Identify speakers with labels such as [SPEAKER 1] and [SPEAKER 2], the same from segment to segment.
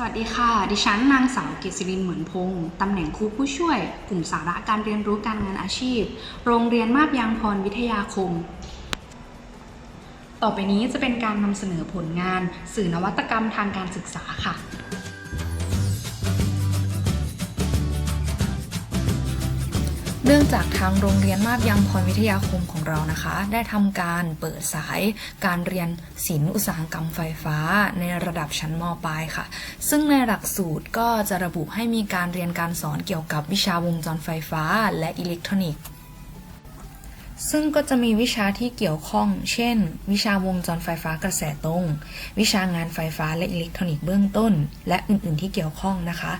[SPEAKER 1] สวัสดีค่ะ ดิฉันนางสาวเกษรินเหมือนพงศ์ตำแหน่งครูผู้ช่วย กลุ่มสาระการเรียนรู้การงานอาชีพ โรงเรียนมาบยางพรวิทยาคม ต่อไปนี้จะเป็นการนำเสนอผลงาน สื่อนวัตกรรมทางการศึกษาค่ะ
[SPEAKER 2] เนื่องจากทางโรงเรียนมาบยังพรวิทยาคมของเรานะคะ ได้ทำการเปิดสายการเรียนศิลป์อุตสาหกรรมไฟฟ้าในระดับชั้นมปลายค่ะ ซึ่งในหลักสูตรก็จะระบุให้มีการเรียนการสอนเกี่ยวกับวิชาวงจรไฟฟ้าและอิเล็กทรอนิกส์ ซึ่งก็จะมีวิชาที่เกี่ยวข้อง เช่น วิชาวงจรไฟฟ้ากระแสตรง วิชางานไฟฟ้าและอิเล็กทรอนิกส์เบื้องต้น และอื่นๆที่เกี่ยวข้องนะคะ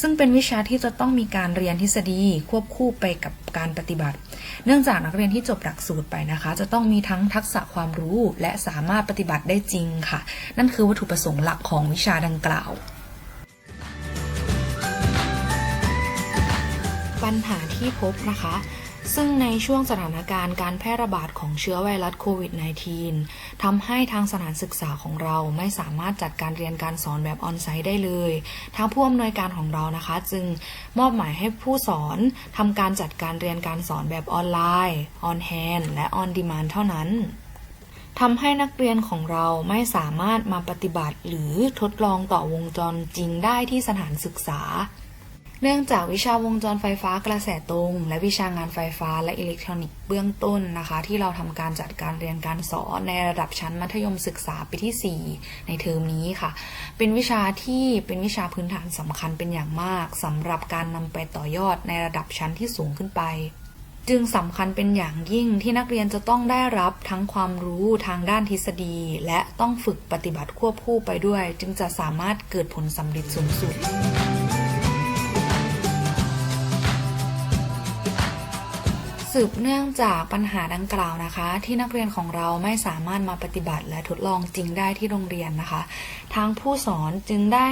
[SPEAKER 2] ซึ่งเป็นวิชาที่จะต้องมีการเรียนทฤษฎีควบคู่ไปกับการปฏิบัติ เนื่องจากนักเรียนที่จบหลักสูตรไปนะคะ จะต้องมีทั้งทักษะความรู้และสามารถปฏิบัติได้จริงค่ะ นั่นคือวัตถุประสงค์หลักของวิชาดังกล่าวปัญหาที่พบนะคะ ซึ่งในช่วงสถานการณ์การแพร่ระบาดของเชื้อไวรัสโควิด -19 ทำให้ทางสถานศึกษาของเราไม่สามารถจัดการเรียนการสอนแบบออนไซต์ได้เลย ทางผู้อำนวยการของเรานะคะ จึงมอบหมายให้ผู้สอนทำการจัดการเรียนการสอนแบบออนไลน์ออนแฮนและออนดีมานเท่านั้นทำให้นักเรียนของเราไม่สามารถมาปฏิบัติหรือทดลองต่อวงจรจริงได้ที่สถานศึกษา เนื่องจากวิชาวงจรไฟฟ้ากระแสตรง และวิชางานไฟฟ้าและอิเล็กทรอนิกส์เบื้องต้นนะคะ ที่เราทำการจัดการเรียนการสอนในระดับชั้นมัธยมศึกษาปีที่ 4 ในเทอมนี้ค่ะ เป็นวิชาที่เป็นวิชาพื้นฐานสำคัญเป็นอย่างมากสำหรับการนำไปต่อยอดในระดับชั้นที่สูงขึ้นไปจึงสำคัญเป็นอย่างยิ่งที่นักเรียนจะต้องได้รับทั้งความรู้ทางด้านทฤษฎี และต้องฝึกปฏิบัติควบคู่ไปด้วย จึงจะสามารถเกิดผลสำเร็จสูงสุด สืบเนื่องจากปัญหาดังกล่าวนะคะ ที่นักเรียนของเราไม่สามารถมาปฏิบัติและทดลองจริงได้ที่โรงเรียนนะคะ ทางผู้สอนจึงได้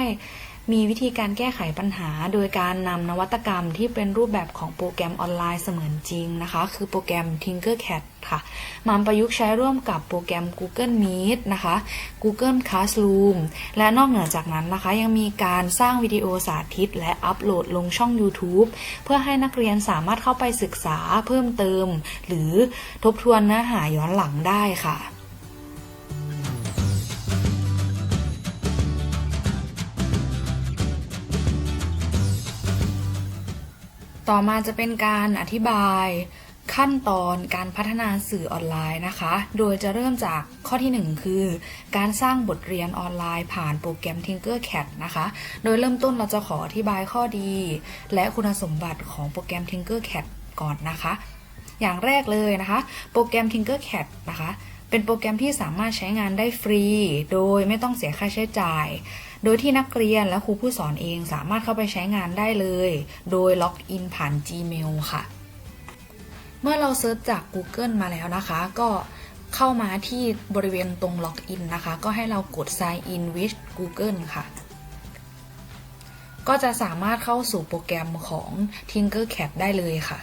[SPEAKER 2] มีวิธีการแก้ไขปัญหา โดยการนำนวัตกรรมที่เป็นรูปแบบของโปรแกรมออนไลน์เสมือนจริงนะคะ คือโปรแกรม Tinkercad ค่ะมาประยุกต์ใช้ร่วมกับโปรแกรม Google Meet นะคะ Google Classroom และนอกเหนือจากนั้นนะคะ ยังมีการสร้างวิดีโอสาธิต และอัปโหลดลงช่อง YouTube เพื่อให้นักเรียนสามารถเข้าไปศึกษาเพิ่มเติม หรือทบทวนเนื้อหาย้อนหลังได้ค่ะ ต่อมาจะเป็นการอธิบายขั้นตอนการพัฒนาสื่อออนไลน์นะคะ โดยจะเริ่มจากข้อที่ 1 คือ การสร้างบทเรียนออนไลน์ผ่านโปรแกรม Tinkercad นะคะ โดยเริ่มต้นเราจะขออธิบายข้อดี และคุณสมบัติของโปรแกรม Tinkercad ก่อนนะคะ อย่างแรกเลยนะคะ โปรแกรม Tinkercad นะคะ เป็นโปรแกรมที่สามารถใช้งานได้ฟรี โดยไม่ต้องเสียค่าใช้จ่าย โดยที่นักเรียนและครูผู้สอนเองสามารถเข้าไปใช้งานได้เลย โดยล็อกอินผ่าน Gmail ค่ะ เมื่อเราเซิร์ชจาก Google มาแล้วนะคะ ก็เข้ามาที่บริเวณตรงล็อกอินนะคะ ก็ให้เรากด sign in with Google ค่ะ ก็จะสามารถเข้าสู่โปรแกรมของ Tinkercad ได้เลยค่ะ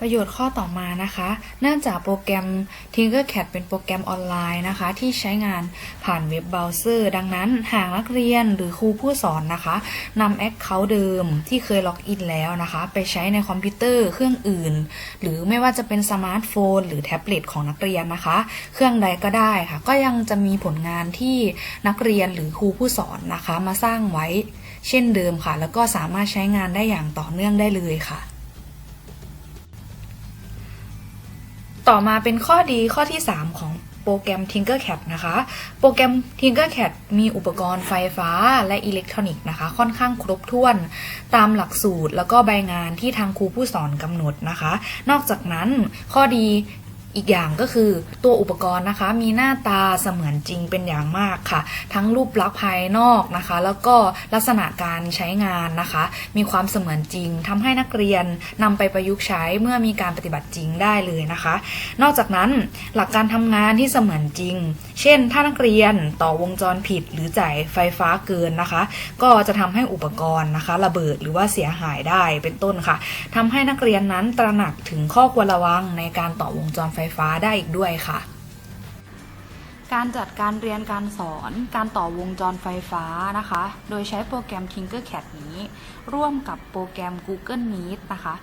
[SPEAKER 2] ประโยชน์ข้อต่อมานะคะ เนื่องจากโปรแกรม Tinkercad เป็นโปรแกรมออนไลน์นะคะ ที่ใช้งานผ่านเว็บเบราว์เซอร์ ดังนั้นหากนักเรียนหรือครูผู้สอนนะคะนำแอคเคาท์เดิมที่เคยล็อกอินแล้วนะคะ ไปใช้ในคอมพิวเตอร์เครื่องอื่น หรือไม่ว่าจะเป็นสมาร์ทโฟน หรือแท็บเล็ตของนักเรียนนะคะ เครื่องใดก็ได้ค่ะ ก็ยังจะมีผลงานที่นักเรียนหรือครูผู้สอนนะคะ มาสร้างไว้ เช่นเดิมค่ะ แล้วก็สามารถใช้งานได้อย่างต่อเนื่องได้เลยค่ะ ต่อมาเป็นข้อดีข้อที่ 3 ของโปรแกรม Tinkercad นะคะ โปรแกรม Tinkercad มีอุปกรณ์ไฟฟ้าและอิเล็กทรอนิกส์นะคะ ค่อนข้างครบถ้วน ตามหลักสูตรแล้วก็ใบงานที่ทางครูผู้สอนกำหนดนะคะ นอกจากนั้นข้อดี อีกอย่างก็คือตัวอุปกรณ์นะคะ มีหน้าตาเสมือนจริงเป็นอย่างมากค่ะ ทั้งรูปลักษณ์ภายนอกนะคะ แล้วก็ลักษณะการใช้งานนะคะ มีความเสมือนจริงทำให้นักเรียนนำไปประยุกต์ใช้เมื่อมีการปฏิบัติจริงได้เลยนะคะ นอกจากนั้นหลักการทำงานที่เสมือนจริง เช่น ถ้านักเรียนต่อวงจรผิด หรือจ่ายไฟฟ้าเกินนะคะ ก็จะทำให้อุปกรณ์นะคะ ระเบิดหรือว่าเสียหายได้เป็นต้นค่ะทำให้นักเรียนนั้นตระหนักถึงข้อควรระวังในการต่อวงจรไฟฟ้าได้อีกด้วยค่ะ การจัดการเรียนการสอนการต่อวงจรไฟฟ้านะคะ โดยใช้โปรแกรม Tinkercad นี้ ร่วมกับโปรแกรม Google Meet นะคะ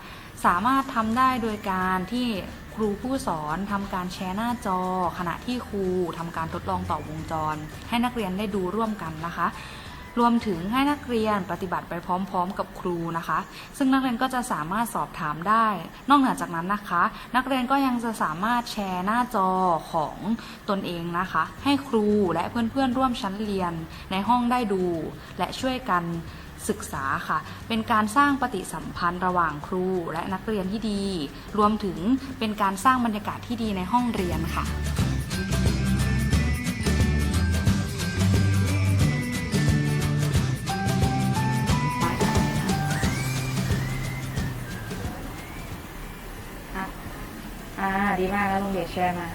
[SPEAKER 2] สามารถทำได้โดยการที่ครูผู้สอนทำการแชร์หน้าจอ ขณะที่ครูทำการทดลองต่อวงจร ให้นักเรียนได้ดูร่วมกันนะคะ รวมถึงให้นักเรียนปฏิบัติไปพร้อม ๆ กับครูนะคะ ซึ่งนักเรียนก็จะสามารถสอบถามได้ นอกเหนือจากนั้นนะคะ นักเรียนก็ยังจะสามารถแชร์หน้าจอของตนเองนะคะ ให้ครูและเพื่อนๆร่วมชั้นเรียนในห้องได้ดู และช่วยกันศึกษาค่ะ เป็นการสร้างปฏิสัมพันธ์ระหว่างครูและนักเรียนที่ดี รวมถึงเป็นการสร้างบรรยากาศที่ดีในห้องเรียนค่ะ ดีมากแล้วลุงเดชแชร์มา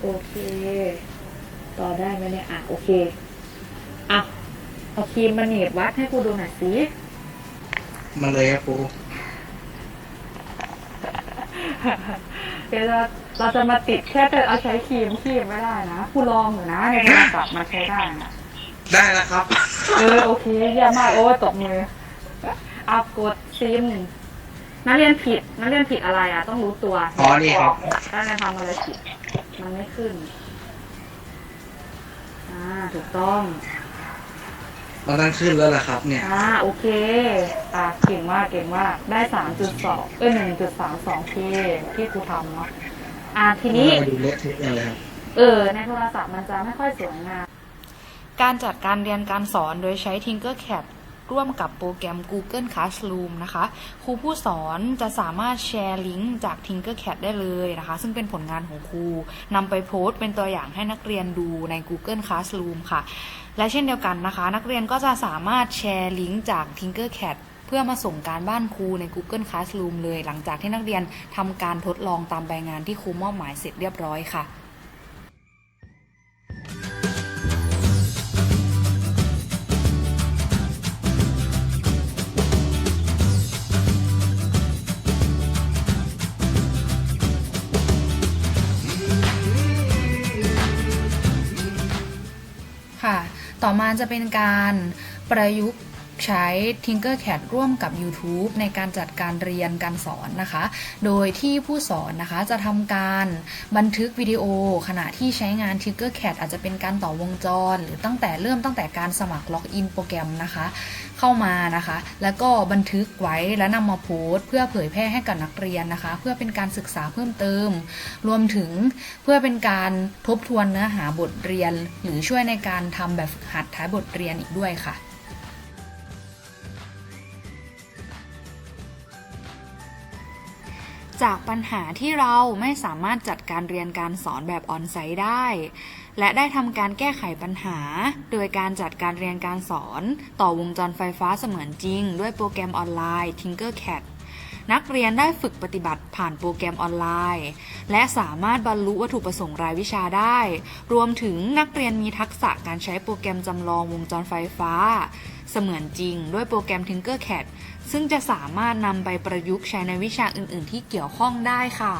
[SPEAKER 2] โอเค ต่อได้ไหมเนี่ย อะ โอเค อะ เอาครีมมาหนีบวัดให้กูดูหน่อยสิ
[SPEAKER 3] มาเลยครับครู
[SPEAKER 2] เดี๋ยวเราเราจะมาติดแค่แต่เอาใช้ครีมครีมไม่ได้นะกูลองอยู่นะในโทรศัพท์มันใช้ได้นะ
[SPEAKER 3] ได้แล้วครับ
[SPEAKER 2] เออโอเคเยี่ยมมากโอ้ยตบมืออัพกดซิมนักเรียนผิดนักเรียนผิดอะไรอะ ต้องรู้ตัว
[SPEAKER 3] อ๋อนี่ครับ
[SPEAKER 2] ถ้าเรียนทำอะไรผิด มันไม่ขึ้น อ่า ถูกต้อง
[SPEAKER 3] เราตั้งขึ้นแล้วล่ะครับเนี่ย
[SPEAKER 2] อ่าโอเค อ่าเก่งมากเก่งมากได้สามจุดสองเอ้ยหนึ่งจุดสามสองเคที่ครูทำเนาะอ่าทีนี้
[SPEAKER 3] เราดูเละเทะเลยครับ
[SPEAKER 2] เออ ในโทรศัพท์มันจะไม่ค่อยสวยงาม การจัดการเรียนการสอนโดยใช้ Tinkercad ร่วมกับโปรแกรม Google Classroom นะคะ ครูผู้สอนจะสามารถแชร์ลิงก์จาก Tinkercad ได้เลยนะคะ ซึ่งเป็นผลงานของครูนำไปโพสต์เป็นตัวอย่างให้นักเรียนดูใน Google Classroom ค่ะ และเช่นเดียวกันนะคะ นักเรียนก็จะสามารถแชร์ลิงก์จาก Tinkercad เพื่อมาส่งการบ้านครูใน Google Classroom เลย หลังจากที่นักเรียนทำการทดลองตามใบงานที่ครูมอบหมายเสร็จเรียบร้อยค่ะค่ะ ต่อมาจะเป็นการประยุกต์ ใช้ Tinkercad ร่วมกับ YouTube ในการจัดการเรียนการสอนนะคะ โดยที่ผู้สอนนะคะจะทำการบันทึกวิดีโอ ขณะที่ใช้งาน Tinkercad อาจจะเป็นการต่อวงจร หรือตั้งแต่เริ่มตั้งแต่การสมัครล็อกอินโปรแกรมนะคะ เข้ามานะคะ แล้วก็บันทึกไว้และนำมาโพสต์ เพื่อเผยแพร่ให้กับนักเรียนนะคะ เพื่อเป็นการศึกษาเพิ่มเติม รวมถึงเพื่อเป็นการทบทวนเนื้อหาบทเรียน หรือช่วยในการทำแบบฝึกหัดท้ายบทเรียนอีกด้วยค่ะ จากปัญหาที่เราไม่สามารถจัดการเรียนการสอนแบบออนไซต์ได้ และได้ทำการแก้ไขปัญหา โดยการจัดการเรียนการสอน ต่อวงจรไฟฟ้าเสมือนจริง ด้วยโปรแกรมออนไลน์ Tinkercad นักเรียนได้ฝึกปฏิบัติผ่านโปรแกรมออนไลน์ และสามารถบรรลุวัตถุประสงค์รายวิชาได้ รวมถึงนักเรียนมีทักษะการใช้โปรแกรมจำลองวงจรไฟฟ้า เสมือนจริงด้วยโปรแกรม Tinkercad ซึ่งจะสามารถนำไปประยุกต์ใช้ในวิชาอื่น ๆ ที่เกี่ยวข้องได้ค่ะ